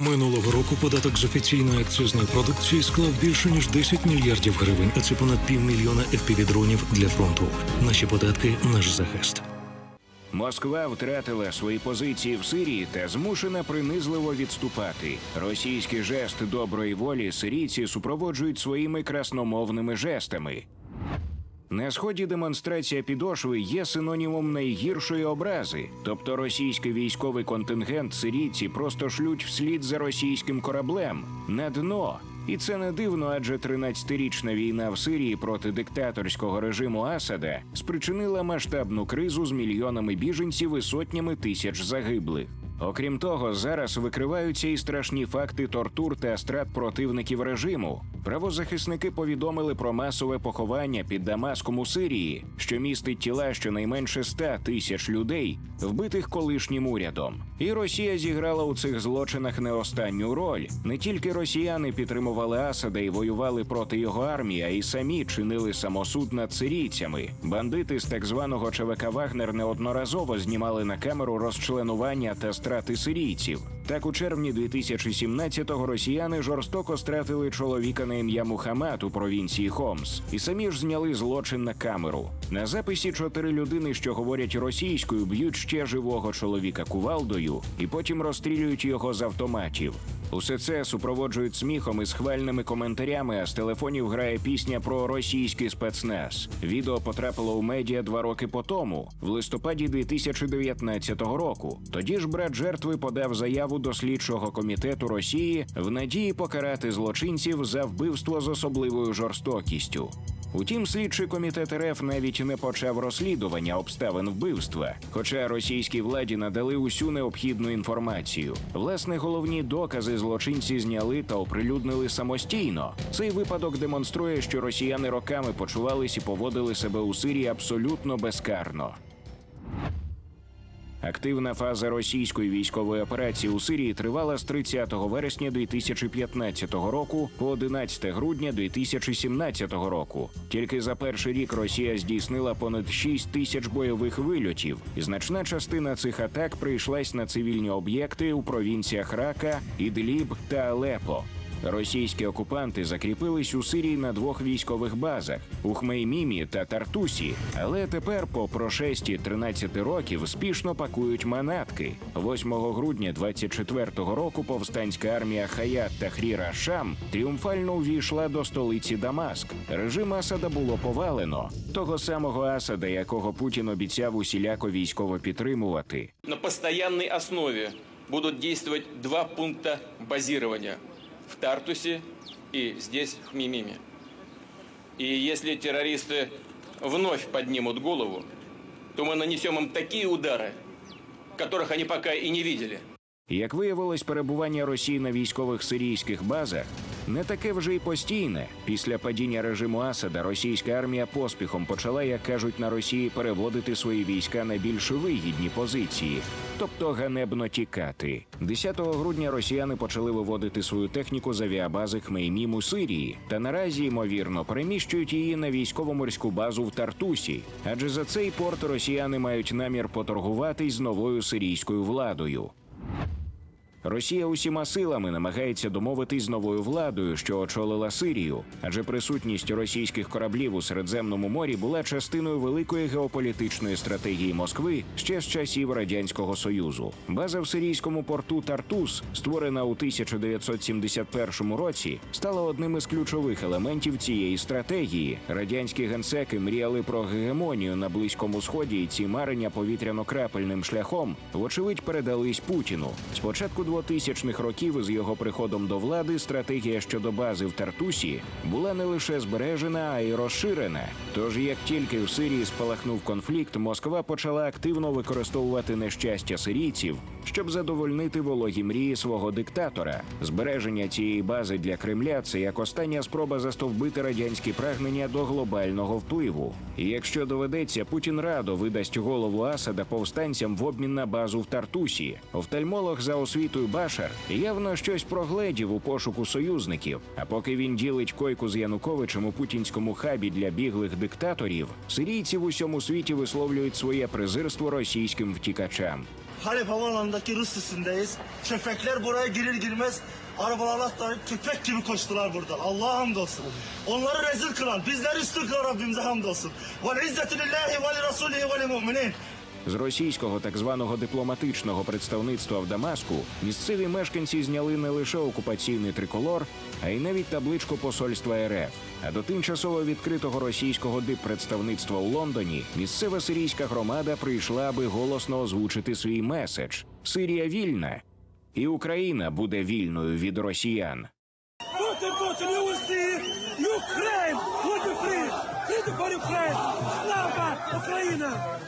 Минулого року податок з офіційної акцизної продукції склав більше ніж 10 мільярдів гривень, а це понад півмільйона FPV-дронів для фронту. Наші податки наш захист. Москва втратила свої позиції в Сирії та змушена принизливо відступати. Російський жест доброї волі сирійці супроводжують своїми красномовними жестами. На сході демонстрація підошви є синонімом найгіршої образи, тобто російський військовий контингент сирійці просто шлють вслід за російським кораблем на дно. І це не дивно, адже 13-річна війна в Сирії проти диктаторського режиму Асада спричинила масштабну кризу з мільйонами біженців і сотнями тисяч загиблих. Окрім того, зараз викриваються і страшні факти тортур та страт противників режиму. Правозахисники повідомили про масове поховання під Дамаском у Сирії, що містить тіла щонайменше 100 тисяч людей, вбитих колишнім урядом. І Росія зіграла у цих злочинах не останню роль. Не тільки росіяни підтримували Асада і воювали проти його армії, а й самі чинили самосуд над сирійцями. Бандити з так званого ЧВК Вагнер неодноразово знімали на камеру розчленування та страти сирійців. Так, у червні 2017-го росіяни жорстоко стратили чоловіка на ім'я Мухаммад у провінції Хомс, і самі ж зняли злочин на камеру. На записі чотири людини, що говорять російською, б'ють ще живого чоловіка кувалдою і потім розстрілюють його з автоматів. Усе це супроводжують сміхом і схвальними коментарями. А з телефонів грає пісня про російський спецназ. Відео потрапило у медіа два роки по тому, в листопаді 2019 року. Тоді ж брат жертви подав заяву до слідчого комітету Росії в надії покарати злочинців за вбивство з особливою жорстокістю. Утім, слідчий комітет РФ навіть не почав розслідування обставин вбивства, хоча російській владі надали усю необхідну інформацію. Власне, головні докази злочинці зняли та оприлюднили самостійно. Цей випадок демонструє, що росіяни роками почувались і поводили себе у Сирії абсолютно безкарно. Активна фаза російської військової операції у Сирії тривала з 30 вересня 2015 року по 11 грудня 2017 року. Тільки за перший рік Росія здійснила понад 6 тисяч бойових вильотів, і значна частина цих атак прийшлась на цивільні об'єкти у провінціях Рака, Ідліб та Алепо. Російські окупанти закріпились у Сирії на двох військових базах у Хмеймімі та Тартусі. Але тепер, по прошесті 13 років, спішно пакують манатки. 8 грудня 24-го року повстанська армія Хаят та Хріра Шам тріумфально увійшла до столиці Дамаск. Режим Асада було повалено. Того самого Асада, якого Путін обіцяв усіляко військово підтримувати. На постоянной основе будут действовать два пункта базирования в Тартусе и здесь, в Мимиме. И если террористы вновь поднимут голову, то мы нанесем им такие удары, которых они пока и не видели. Як виявилось, перебування Росії на військових сирійських базах не таке вже й постійне. Після падіння режиму Асада російська армія поспіхом почала, як кажуть на Росії, переводити свої війська на більш вигідні позиції, тобто ганебно тікати. 10 грудня росіяни почали виводити свою техніку з авіабази Хмеймім у Сирії, та наразі ймовірно переміщують її на військово-морську базу в Тартусі, адже за цей порт росіяни мають намір поторгуватись з новою сирійською владою. Росія усіма силами намагається домовитись з новою владою, що очолила Сирію, адже присутність російських кораблів у Середземному морі була частиною великої геополітичної стратегії Москви ще з часів радянського союзу. База в сирійському порту Тартус, створена у 1971 році, стала одним із ключових елементів цієї стратегії. Радянські генсеки мріяли про гегемонію на близькому сході, і ці марення повітряно-крапельним шляхом, вочевидь, передались Путіну. Спочатку 2000-х років із його приходом до влади стратегія щодо бази в Тартусі була не лише збережена, а й розширена. Тож, як тільки в Сирії спалахнув конфлікт, Москва почала активно використовувати нещастя сирійців, щоб задовольнити вологі мрії свого диктатора. Збереження цієї бази для Кремля це як остання спроба застовбити радянські прагнення до глобального впливу. І якщо доведеться, Путін радо видасть голову Асада повстанцям в обмін на базу в Тартусі. Офтальмолог за освітою Башар явно щось прогледів у пошуку союзників. А поки він ділить койку з Януковичем у путінському хабі для біглих диктаторів, сирійці в усьому світі висловлюють своє презирство російським втікачам. Halep Havaalanı'ndaki Rus üstündeyiz. Köpekler buraya girir girmez arabalarla atlayıp köpek gibi koştular burada. Allah'a hamdolsun. Onları rezil kılan, bizleri üstün kılan Rabbimize hamdolsun. Vel izzetu lillahi ve li rasulihi ve li mu'minin. З російського так званого дипломатичного представництва в Дамаску місцеві мешканці зняли не лише окупаційний триколор, а й навіть табличку посольства РФ. А до тимчасово відкритого російського диппредставництва у Лондоні місцева сирійська громада прийшла, аби голосно озвучити свій меседж: Сирія вільна, і Україна буде вільною від росіян. Україна!